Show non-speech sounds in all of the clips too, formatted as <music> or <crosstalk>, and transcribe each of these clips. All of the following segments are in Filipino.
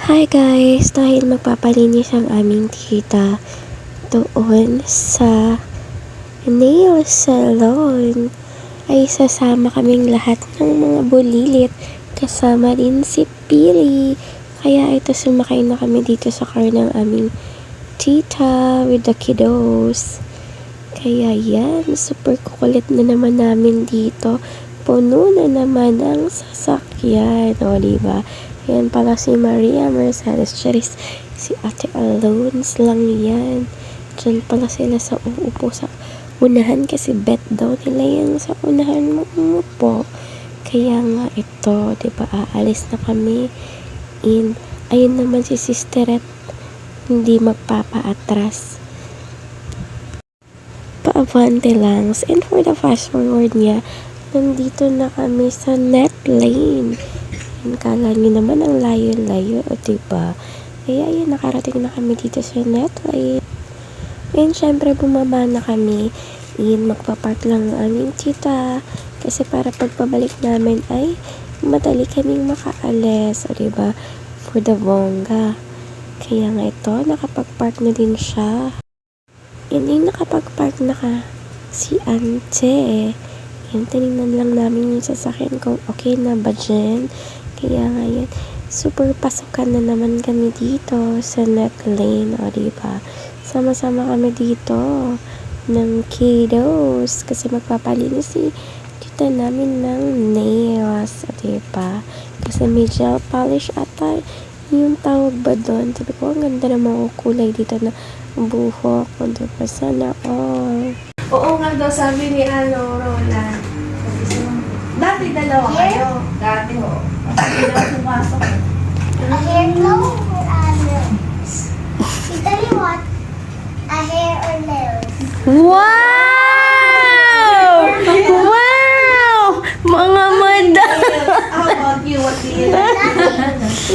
Hi guys! Dahil magpapalinis ang aming tita doon sa nail salon ay sasama kaming lahat ng mga bulilit kasama din si Pili. Kaya ito sumakay na kami dito sa car ng aming tita with the kiddos. Kaya yan, super kukulit na naman namin dito. Puno na naman ang sasakyan. O, diba? Yan pala si Maria Mercedes Charis. Si Ate Alones lang yan. Diyan pala sila sa uupo sa unahan kasi bet daw nila yan sa unahan mo umupo. Kaya nga ito, di ba, aalis na kami. In, ayun naman si Sisteret, hindi magpapaatras. Paabante lang. And for the fast forward niya, nandito na kami sa net lane. Yan, kala niyo naman ang layo-layo, o diba? Kaya yun, nakarating na kami dito sa net lane. And syempre, bumaba na kami. In, magpapark lang ang aming tita. Kasi para pagpabalik namin ay madali kaming makaalis, o diba? For the bongga. Kaya nga ito, nakapag-park na din siya. Yan yung nakapag-park na ka si ante. Yan, tinignan lang namin yung sasakyan kung okay na ba dyan. Kaya nga yan, super pasukan na naman kami dito sa net lane, o diba? Sama-sama kami dito ng kiddos kasi magpapalinis si tita namin ng nails, o diba? Kasi may gel polish ata yung tawag ba doon? Sabi ko, ang ganda ng mga kulay dito na buhok. O diba? Sana all. Oo nga daw, sabi ni ano, Roland. Dati dalawa kayo. Dati daw pumasok. A hair a nails? You tell me what? A hair or nails? Wow! Wow! Mga madam! How about you? What do you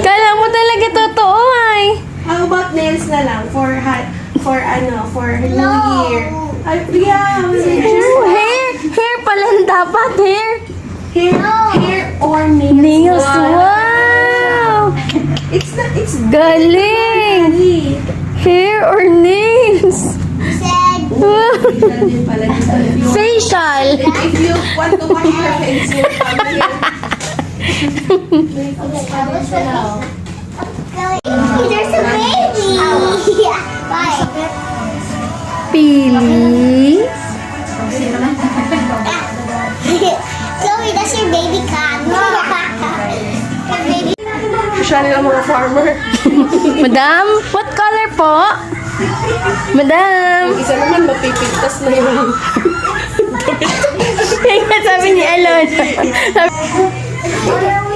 Kala mo talaga totoo ay. How about nails na lang for ha- for ano, for New No. Year? Ay, yeah, Oh, hair! Hair pala ang dapat, hair! hair, hair or nails. Nails, Wow. It's not, it's Galing! Hair or nails? Facial. If you, you want to wash your face, you'll come here. There's a baby. Bye. Pili? Social ang mga farmer. Madam, what color po? Madam! Isa naman, mapipigtas na yung... Kaya sabi ni Alon.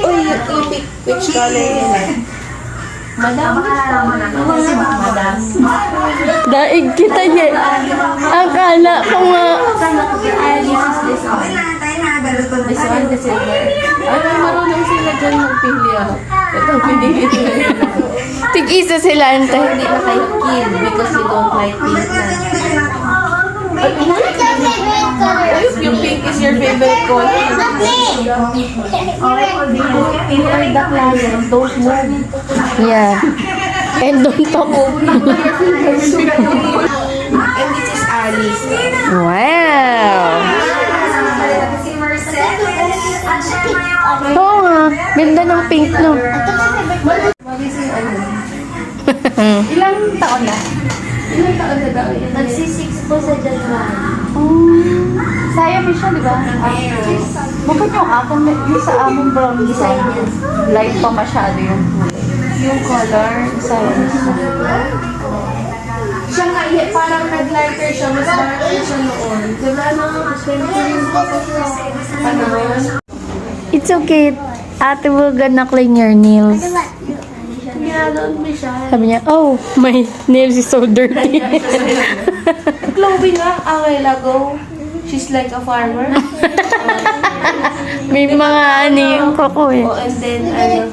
Uy, pick which color yun. Madam, Madam. Daig kita niya. Akala ko nga. This one, the silver. Ay, may marunong sila dyan magpili ah. Ito, pinili nila. Tig-isa sila, ante. Hindi na kay kid because you don't like pink na. What's your favorite color? Ay, yung pink is your favorite color. Are the client, don't move. Yeah. And don't talk. And this is Alice. Wow! Ganda ng pink, no? <laughs> Ilang taon na? Ilang taon na daw yun? Nagsisix po sa January. Sayang siya, di ba? Bakit yung akong, yung sa among brown design niya, light pa masyado yung kulay. Yung color, sayang siya. Siya nga, eh, parang nag-lighter siya, mas darker siya noon. Diba na, ano yun? It's okay. Ate will gonna clean your nails. Sabi niya, oh, my nails is so dirty. <laughs> Chloe nga, a while ago, she's like a farmer. May mga ano yung kuko eh. Oh, and then, ano,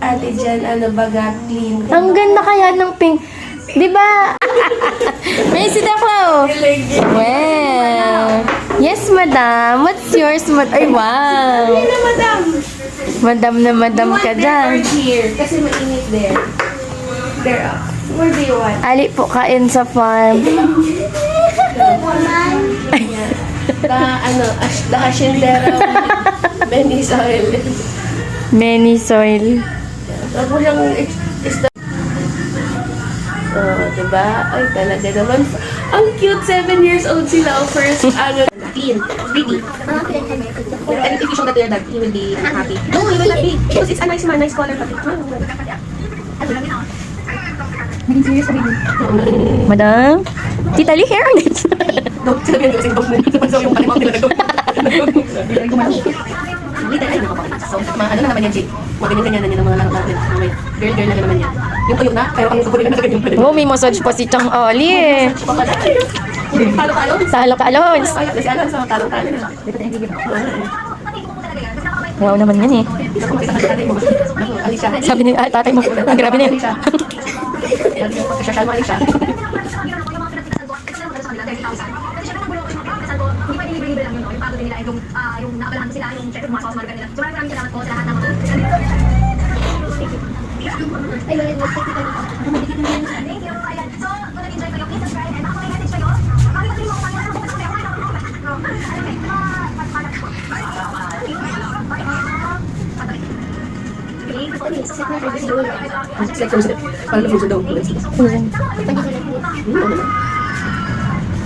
ate dyan, ano, baga, clean. Ang ganda kaya ng pink. Di ba? <laughs> May sita ko. Well. Yes, madam. What's yours, mad? Ay, wow. Ano, madam? Madam na madam ka dyan. here, kasi mainit there. There up. Where do you want? Ali po kain sa farm. <laughs> The, ano, ash, the haciendera Benny <laughs> soil. Many soil. Mo siyang is- is- Oh, diba? Ay, talaga naman. Ang cute, seven years old sila. Oh, first, ano, clean, pretty. And if you show that to your dad, he will be happy. No, he will not be. Because it's a nice man, nice color pati. Madam? Tita Lee, hair on it. <laughs> Don't tell me kasi dog mo. So, yung palimang nila dog. Hindi tayo nakapakita. So, ano na naman yan, Jake? Maganyan-ganyan na niya ng mga laro natin. Girl-girl na naman yan. Yung tuyo na, pero ang sukunin na sa ganyan pa rin. Oh, may massage pa si Chang Oli eh. Talo ka, Alons. Ay, kasi alam sa talo-talo na. Wow naman yan eh. Sabi ni ah, tatay mo, ang grabe na yun. Alicia. Parang nafuso daw.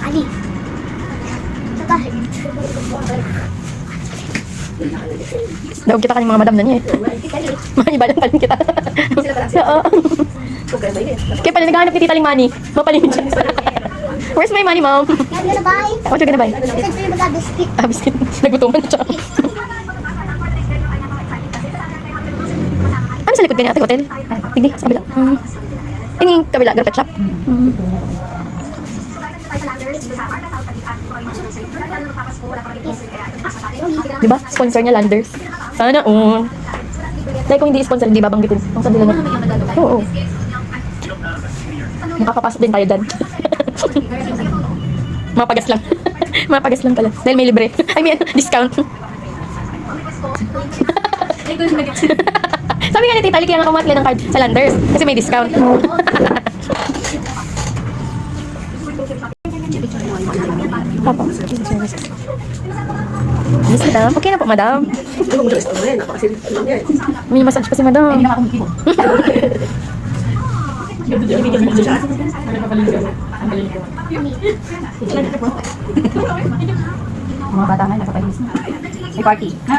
Ali. Daog kita kaning mga madam na niya eh. Mga iba lang paling kita. Oo. Kaya pala naghahanap ni Tita Ling money. Mapalingin siya. Where's my money, mom? I'm gonna buy. What you gonna buy? I said for you to biscuit. Ah, biscuit. Nagutuman siya. Ano sa likod ganyan ate hotel? Tigdi, sa kabila. Hmm. Yung yung kabila, garpet shop. Hmm. Diba? Sponsor niya Landers. Sana, oo. Dahil kung hindi sponsor, hindi babanggitin. Ang sabi lang. Oo. Makakapasok din tayo dyan. <laughs> Mapagas lang. <laughs> Mapagas lang pala. Dahil may libre. I mean, discount. Sabi nga ni Tita, kaya nga kumatli ng card sa Landers. Kasi may discount. <laughs> Papa. Yes, madam. Okay na po, madam. May massage pa si madam. Mga bata nga, nasa Paris na. May party. Ha?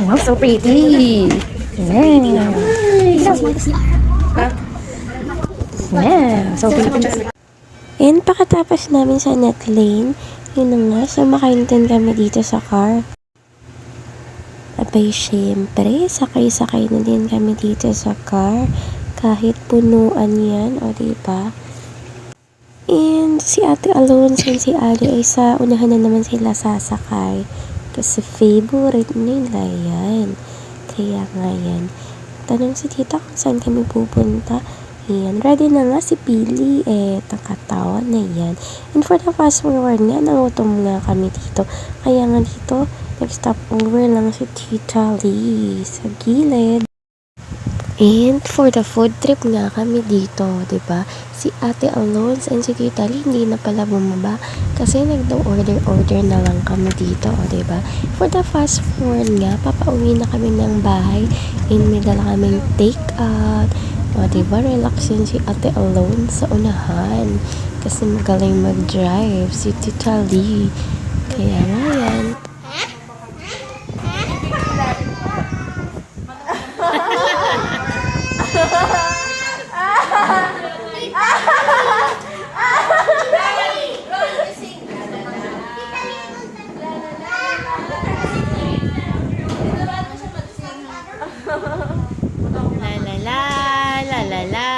Wow, so pretty. Yeah. Yeah, so pretty. And pakatapos namin sa net lane, yun nga, sumakain din kami dito sa car. Abay, syempre, sakay-sakay na din kami dito sa car. Kahit punuan yan, o diba? And si Ate Alonso and si Ali ay sa unahan na naman sila sasakay. Kasi favorite nila yan. Kaya nga yan. Tanong si tita kung saan kami pupunta. Ayan, ready na nga si Pili. Eh, nakatawa na yan. And for the fast forward nga, nangutom nga kami dito. Kaya nga dito, nag-stop over lang si Tita Lee sa gilid. And for the food trip nga kami dito, 'di ba? Si Ate Alonso and si Tita Lee hindi na pala bumaba kasi nagdo-order-order na lang kami dito, o 'di ba? For the fast forward nga, papauwi na kami ng bahay and may dala kaming take out O, diba, relax yun si ate alone sa unahan. Kasi magaling mag-drive si Tita Lee. Kaya nga yan. La la la, la la la.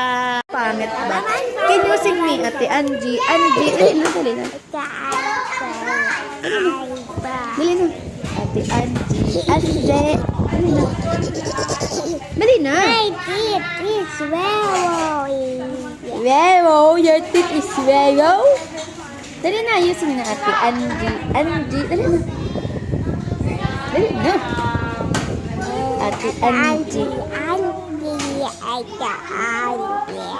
Pangit ba? Can you sing me, Ate Angie? Angie, dali na, dali na. Dali na. Ate Angie, Angie. Dali na. Dali na. My teeth is very Wow, your teeth is yellow. Dali na, you sing na, Ate Angie. Angie, dali na. Dali na. Ate Angie. You